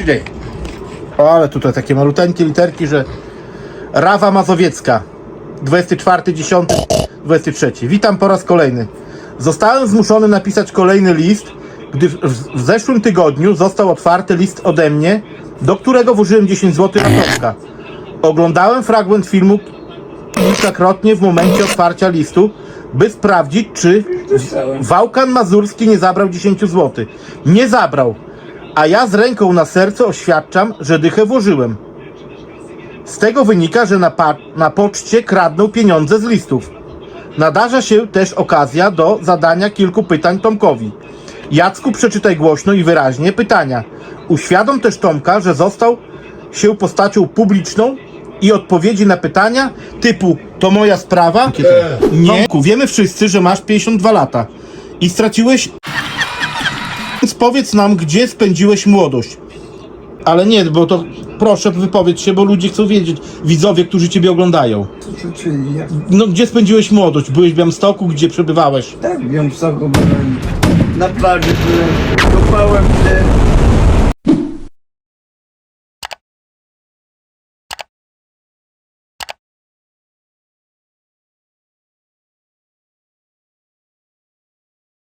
się dzieje? O, ale tutaj takie maluteńkie literki, że Rawa Mazowiecka 24.10.23 Witam po raz kolejny. Zostałem zmuszony napisać kolejny list, gdy w, w zeszłym tygodniu został otwarty list ode mnie, do którego włożyłem 10 zł na Tomka. Oglądałem fragment filmu kilkakrotnie w momencie otwarcia listu, by sprawdzić, czy Wałkan Mazurski nie zabrał 10 zł. Nie zabrał, a ja z ręką na sercu oświadczam, że dychę włożyłem. Z tego wynika, że na, na poczcie kradną pieniądze z listów. Nadarza się też okazja do zadania kilku pytań Tomkowi. Jacku, przeczytaj głośno i wyraźnie pytania. Uświadom też Tomka, że został się postacią publiczną i odpowiedzi na pytania typu to moja sprawa? Nie. Tomku, wiemy wszyscy, że masz 52 lata i straciłeś... Więc powiedz nam, gdzie spędziłeś młodość. Ale nie, bo to proszę wypowiedz się, bo ludzie chcą wiedzieć, widzowie, którzy ciebie oglądają. Co, czyli jak No, gdzie spędziłeś młodość? Byłeś w Białymstoku, gdzie przebywałeś? tak w Białymstoku byłem, na plaży byłem, kopałem się,